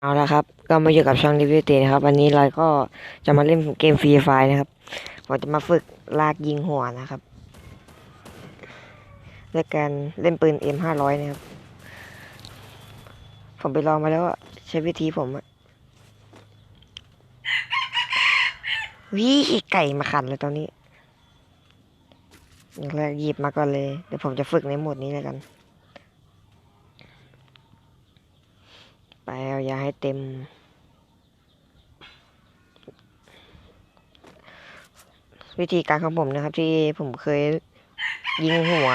เอาละครับ ก็มาอยู่กับช่องดิวิตีนะครับ วันนี้เราก็จะมาเล่นเกมฟรีไฟนะครับเราจะมาฝึกลากยิงหัวนะครับด้วยการเล่นปืน M500 นะครับ ผมไปลองมาแล้วอะใช้วิธีผมอะวิไก่มาขันเลยตอนนี้อย่างแรกหยิบมาก่อนเลย เดี๋ยวผมจะฝึกในโหมดนี้แล้วกัน ไปเอายาให้เต็ม วิธีการของผมนะครับ ที่ผมเคยยิงหัว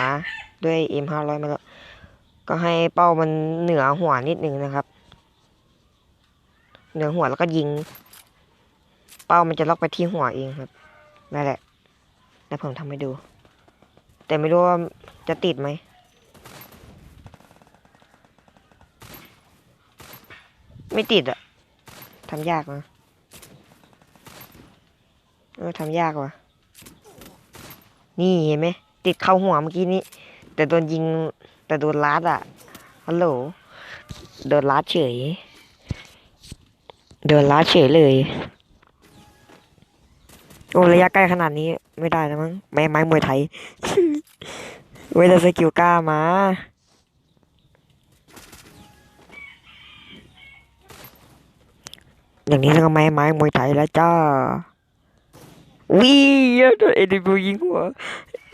ด้วย M500 มาแล้วก็ให้เป้ามันเหนือหัวนิดนึงนะครับ เหนือหัวแล้วก็ยิง เป้ามันจะล็อกไปที่หัวเองครับนั่นแหละ แล้วผมทำให้ดู แต่ไม่รู้ว่าจะติดไหม ไม่ติดอะทำยากนะเออทำยากว่ะ นี่เห็นไหมติดเข้าหัวเมื่อกี้นี้ แต่โดนยิงแต่โดนลัดอะฮัลโหลโดนลัดเฉยโดนลัดเฉยเลยโอ้ระยะใกล้ขนาดนี้ไม่ได้นะมั้งไม้ไม้มวยไทย เวลาสกิลกล้ามา อย่างนี้ต้องไม้ไม้มวยไทยแล้วจ้าวิโดนเอดิบูยิงหัว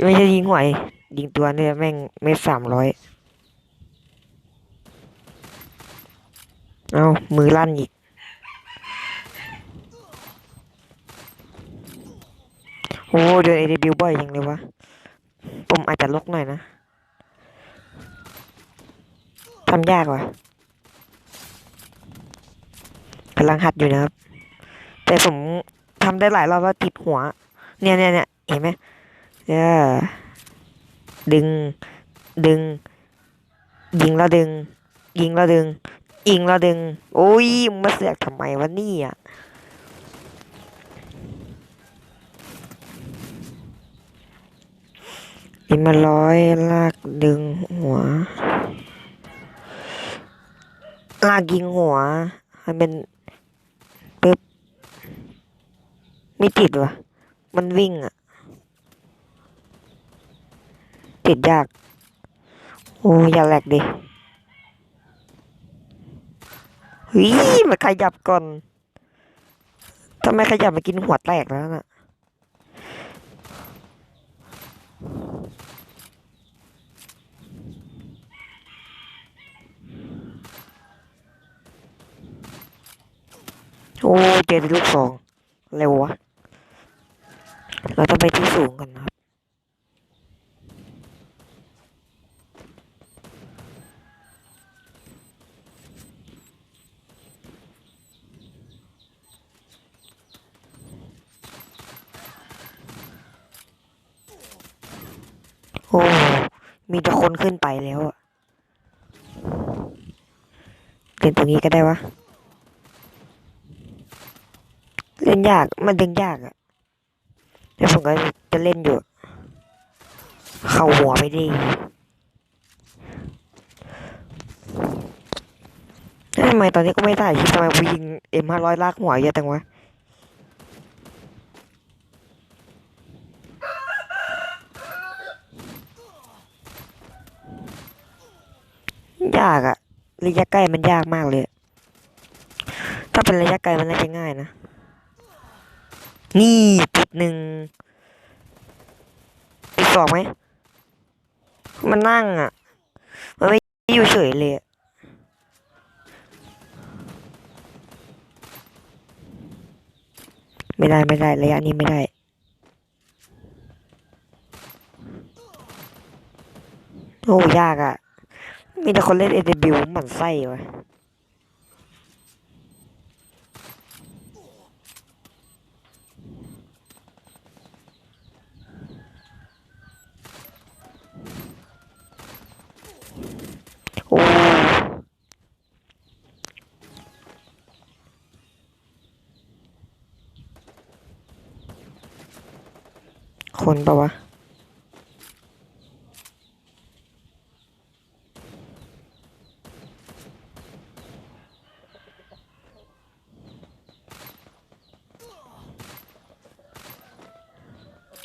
ไม่ใช่ยิงหัวไอ้ยิงตัวเนี่ยแม่งเม็ดสามร้อยเอามือลั่นอีก โอ้เดินเอเดบิวบ่อยยังเลยวะ ผมอาจจะลกหน่อยนะ ทำยากว่ะ กำลังหัดอยู่นะครับ แต่ผมทำได้หลายรอบแล้วติดหัว เนี่ยเนี่ยเนี่ยเห็นไหมเนี่ยดึง ดึง ยิงแล้วดึง ยิงแล้วดึง ยิงแล้วดึง โอ้ยมาเสือกทำไมวะนี่ยอินมาร้อยลากดึงหัว ลากยิงหัวให้เป็นปึ๊บ ไม่ติดวะมันวิ่งอะติดยาก โอ้ยอย่าแหลกดิเฮ้ยมันขยับก่อนทำไมขยับมากินหัวแตกแล้วน่ะโอ้เจอลูกสองเร็ววะ เราต้องไปที่สูงกันนะครับ โอ้ มีแต่คนขึ้นไปแล้วอะเล่นตรงนี้ก็ได้วะ เล่นยาก มันดึงยากอะ แล้วผมก็จะเล่นอยู่ เข้าหัวไม่ดีแล้ทำไมตอนนี้ก็ไม่ได้คิดทำไมผู้ยิงเอ็มห้าร้อยลากหัวเยอะจังวะยากอะระยะใกล้มันยากมากเลย ถ้าเป็นระยะไกลมันน่าจะง่ายนะ นี่ ดหนึ่งอีสองไหม มันนั่งอะ มันไม่อยู่เฉยเลยไม่ได้ไม่ได้ระยะนี้ไม่ได้โอ้ยากอะ มีแต่คนเล่นเอเดบิวหมันไส้วะ อนปะวะ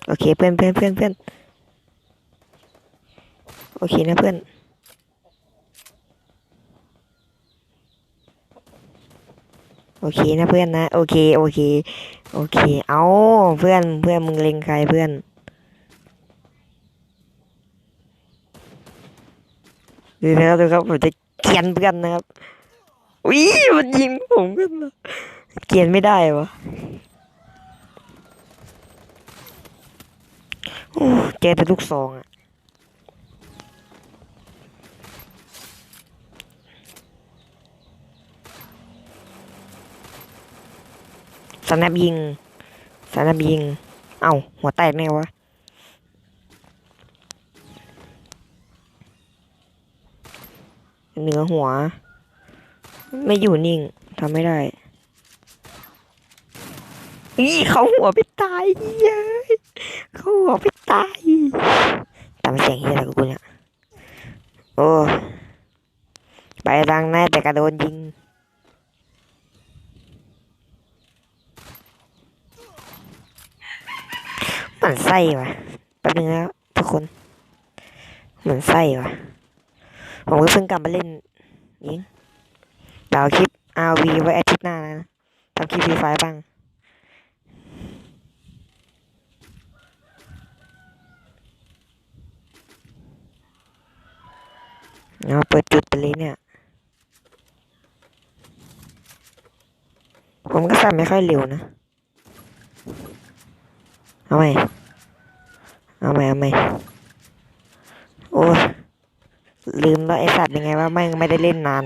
โอเคเพื่อนเพื่อนเพื่อนเพื่อนโอเคนะเพื่อนโอเคนะเพื่อนนะ โอเค โอเค โอเค เอาเพื่อนเพื่อนมึงเล็งใครเพื่อน ดูนะครับดูครับผมจะเกียนเพื่อนนะครับอุ้ยมันยิงผมกันเหรอเกียนไม่ได้วะโอ้เจอแต่ลูกซองอะสแนปยิงสแนปยิง เอ้าหัวแตกแน่วะ เหนือหัว ไม่อยู่นิ่งทำไม่ได้อีเขาหัวไปตายเย้ยเขาหัวไปตายตามเสียงเฮียอะไรกูเนี่ยโอ้ไปทางหน้าแต่กระโดนยิงเหมือนไส้ว่ะแป๊บนึงนะทุกคนเหมือนไส้ว่ะ ผมก็เพิ่งกลับมาเล่นยิงเดี๋ยวเอาคลิป RV ไว้อาทิตย์หน้านะทำคลิปฟรีไฟบ้างเอาเปิดจุดไปเลยเนี่ย ผมก็สั่นไม่ค่อยเร็วนะ เอาไหมเอาไหมเอาไหมโอ้ย ลืมแล้วไอสัตว์ยังไงว่าไม่งไม่ได้เล่นนาน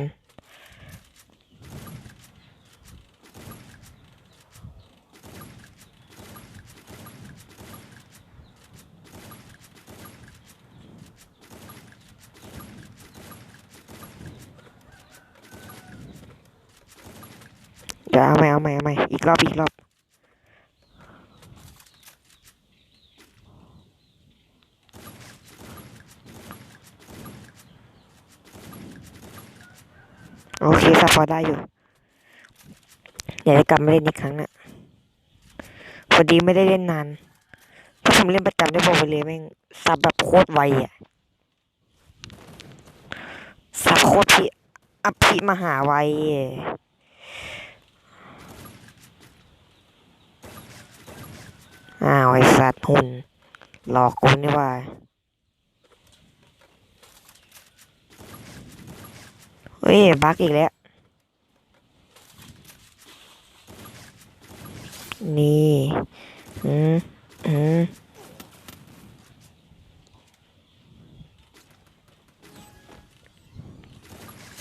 เดี๋ยวเอาใหม่เอาใหม่เอาใหม่อีกรอบอีกรอบ โอเคซัพพอร์ตได้อยู่อยากจะกลับมาเล่นอีกครั้งน่ะพอดีไม่ได้เล่นนาน ถ้าผมเล่นประจำได้บอกไปเลยแม่งซับแบบโคตรไวอะซับโคตรพี่อภิมหาไวอ้าวไอสัตว์หุ่นหลอกกูนี่ว่า เฮ้ยบักอีกแล้ว นี่อืมอืม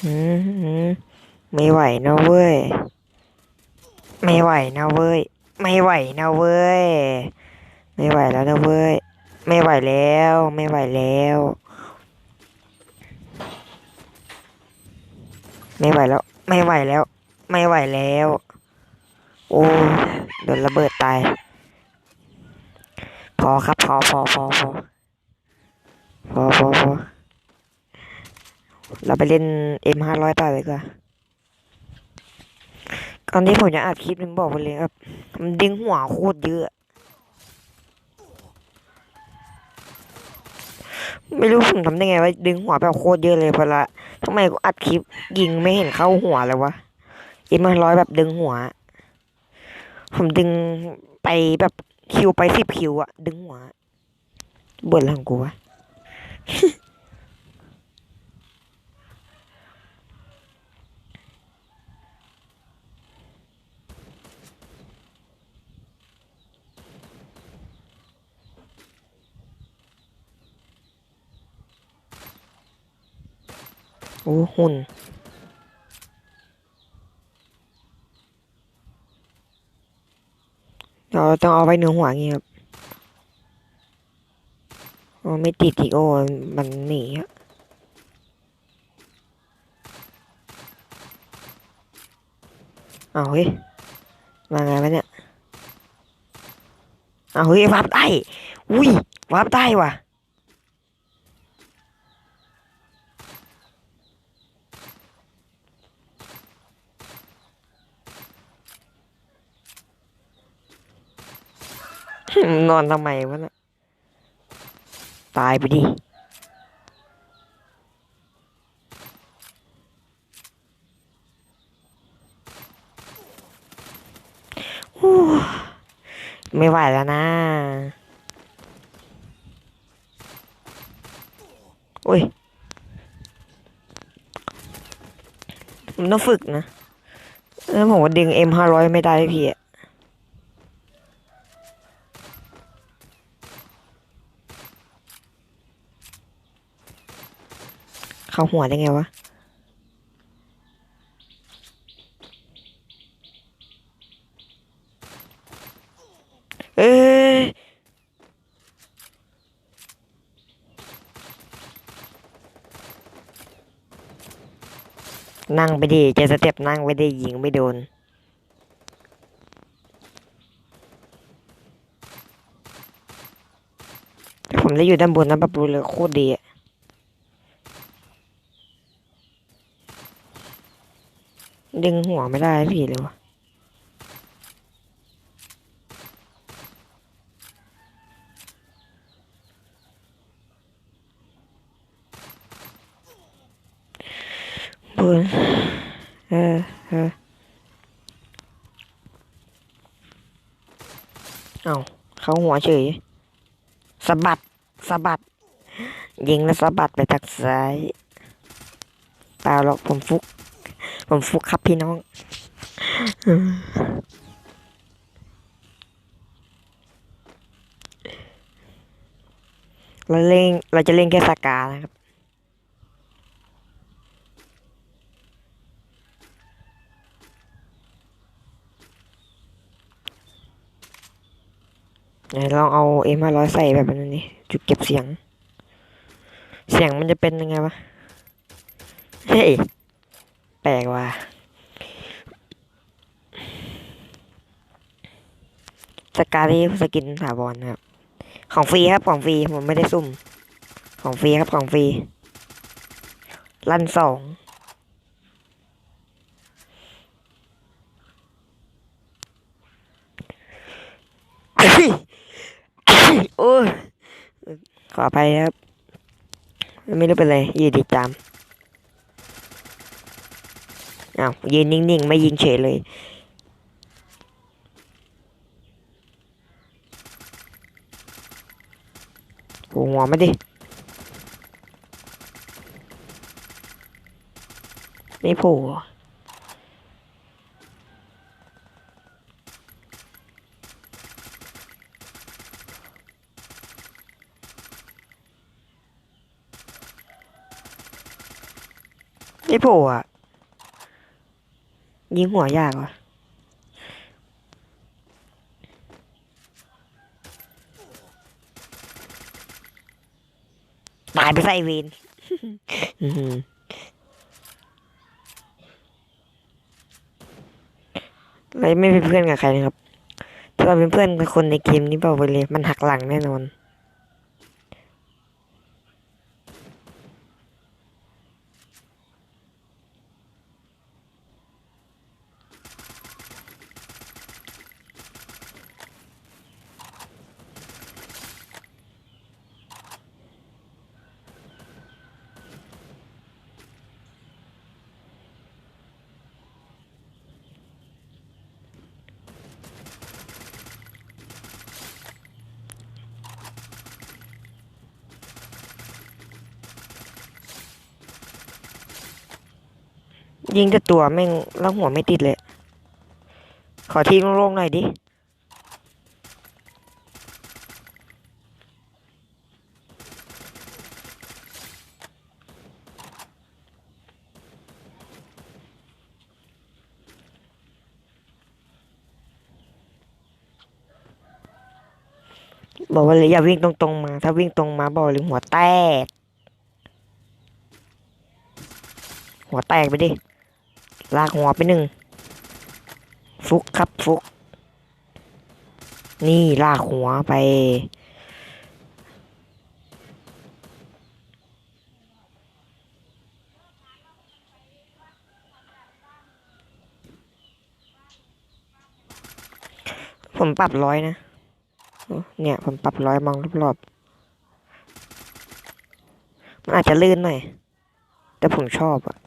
อืมอืมไม่ไหวนะเว้ย ไม่ไหวนะเว้ย ไม่ไหวนะเว้ย ไม่ไหวแล้วนะเว้ย ไม่ไหวแล้ว ไม่ไหวแล้ว ไม่ไหวแล้ว ไม่ไหวแล้ว ไม่ไหวแล้ว โอ้โดนระเบิดตาย พอครับพอพอพอพอพอพอพอเราไปเล่นเอ็มห้าร้อยต่อเลยก่อนที่ผมจะอัดคลิปนึงบอกไปเลยครับ มันดึงหัวโคตรเยอะ ไม่รู้ผมทำได้ไงว่าดึงหัวแบบโคตรเยอะเลยเพราะละทำไมกูอัดคลิปยิงไม่เห็นเข้าหัวเลยวะเอ็มาร้อยแบบดึงหัว ผมดึงไปแบบคิวไปสิบคิวอะดึงหัวบ่นอะไรของกูวะ หุ่น เราต้องเอาไว้เหนือหัวงี้ครับโอ้ไม่ติดอีกโอ้มันหนีอะเอาเฮ้ยมาไงวะเนี่ยเอาเฮ้ยวาร์ปได้ อุ้ยวาร์ปได้ว่ะ นอนทำไมวะน่ะตายไปดิโอไม่ไหวแล้วนะ โอ้ยมันต้องฝึกนะ แล้วผมว่าดึง M ห้าร้อยไม่ได้พี่อะ เขาหัวได้ไงวะเอ้ยนั่งไปดิเจสเต็ปนั่งไปดิยิงไม่โดนผมได้อยู่ด้านบนนะปะปูเลยโคตรดีอะ ดึงหัวไม่ได้พี่เลยวะบนเออเออเอาเขาหัวเฉยสะบัดสะบัด ยิงแล้วสะบัดไปทางซ้าย เปล่าหรอกผมฟุก ผมฟุกครับพี่น้องเราเล่นเราจะเล่นแค่สกานะครับไหนลองเอาเอ็มห้าร้อยใส่แบบนั้นนี่จุดเก็บเสียง เสียงมันจะเป็นยังไงวะ เฮ้ย ปลกว่ะสกาที่สกินถาวรครับ ของฟรีครับของฟรีผมไม่ได้ซุ่ม ของฟรีครับของฟรีลันสองโอ้ขออภัยครับ ไม่รู้เป็นไรยืนดีตาม อ้าวยืนนิ่งๆ ไม่ยิงเฉยเลยโหหัวมาดิ ไม่โผล่ไม่โผล่อะ ยิงหัวยากว่ะตายไปใส่เวนอื้อหือเราไม่เป็นเพื่อนกับใครนะครับถ้าเราเป็นเพื่อนกับคนในเกมนี้บอกไปเลย มันหักหลังแน่นอน ยิงแต่ตัวแม่งแล้วหัวไม่ติดเลย ขอทีโล่งๆหน่อยดิบอกว่าเลยอย่าวิ่งตรงๆมา ถ้าวิ่งตรงมาบอกเลยหัวแตก หัวแตกไปดิ ลากหัวไปหนึ่ง ฟุกครับฟุก นี่ลากหัวไป ผมปรับร้อยนะ เนี่ย ผมปรับร้อยมองรอบๆมันอาจจะลื่นหน่อย แต่ผมชอบอะ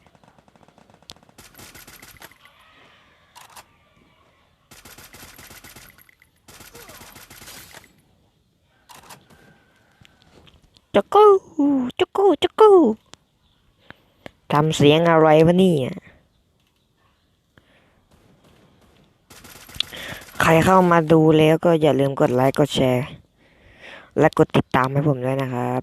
จักกูจักกูจักกูทำเสียงอะไรวะเนี่ยใครเข้ามาดูแล้วก็อย่าลืมกดไลค์กดแชร์ และกดติดตามให้ผมด้วยนะครับ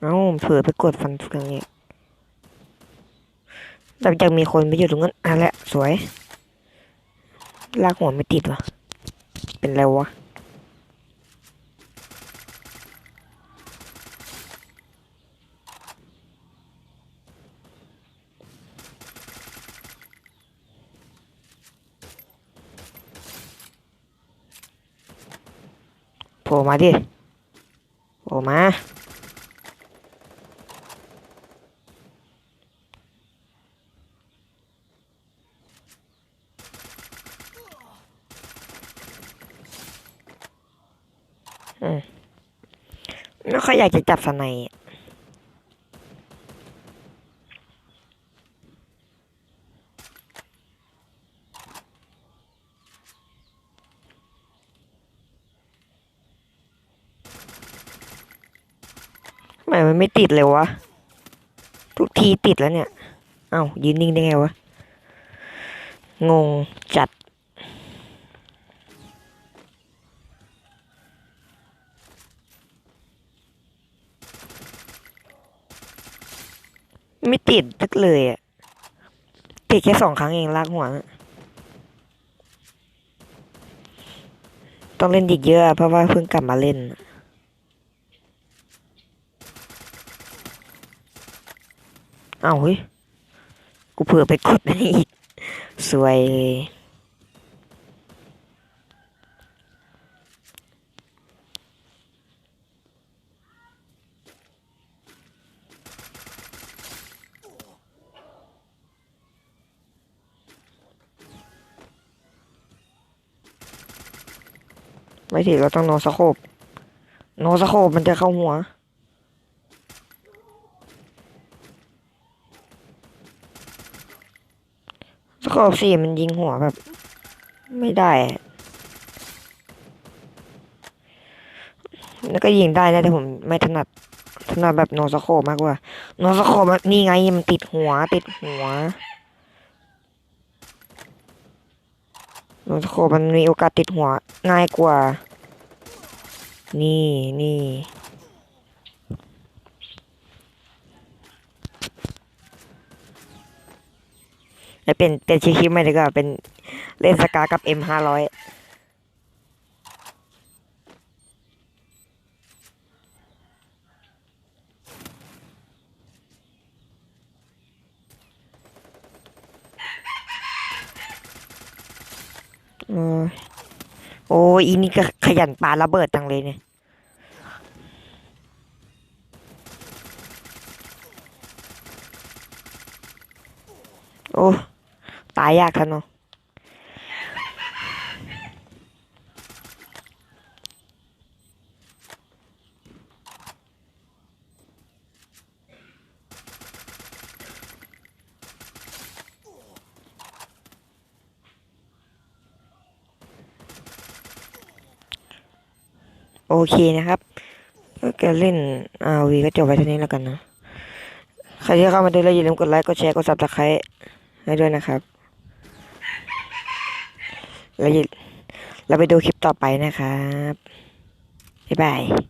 เอ้าเผื่อไปกดฟันเฟืองเนี่ยแต่ยังมีคนไปอยู่ตรงนั้นอะแหละสวย ลากหัวไม่ติดวะ เป็นไรวะโผล่มาดิโผล่มา ไม่ค่อยอยากจะจับสไนด์ทำไมมันไม่ติดเลยวะ ทุกทีติดแล้วเนี่ย เอ้ายืนนิ่งได้ไงวะ งงจัด จ็บติดสักเลยอะติดแค่สองครั้งเองลากหัวต้องเล่นอีกเยอะเพราะว่าเพิ่งกลับมาเล่นเอ้าเฮ้ย กูเผื่อไปกดอันนี้อีก สวยเลย ไม่ถิเราต้องโนสโคปโนสโคปมันจะเข้าหัว สโคปสี่มันยิงหัวแบบ ไม่ได้ แล้วก็ยิงได้นะแต่ผมไม่ถนัด ถนัดแบบโนสโคปมากกว่า โนสโคปมันนี่ไงมันติดหัวติดหัว นสโคมันมีโอกาสติดหัวง่ายกว่า นี่นี่แล้วเป็นเป็นชิคิไม่ดีกว่าเป็นเล่นสกากับ M ห้าร้อย อโอ้ยอีนี่ก็ขยันปาระเบิดจังเลยเนี่ยโอ้ ตายยากทันเนาะ โอเคนะครับก็การเล่น RV ก็จบไปเท่านี้แล้วกันนะ ใครที่เข้ามาดูแล้วอย่าลืมกดไลค์ กดแชร์ กดซับสไครต์ให้ด้วยนะครับ แล้วเราไปดูคลิปต่อไปนะครับ บ๊ายบาย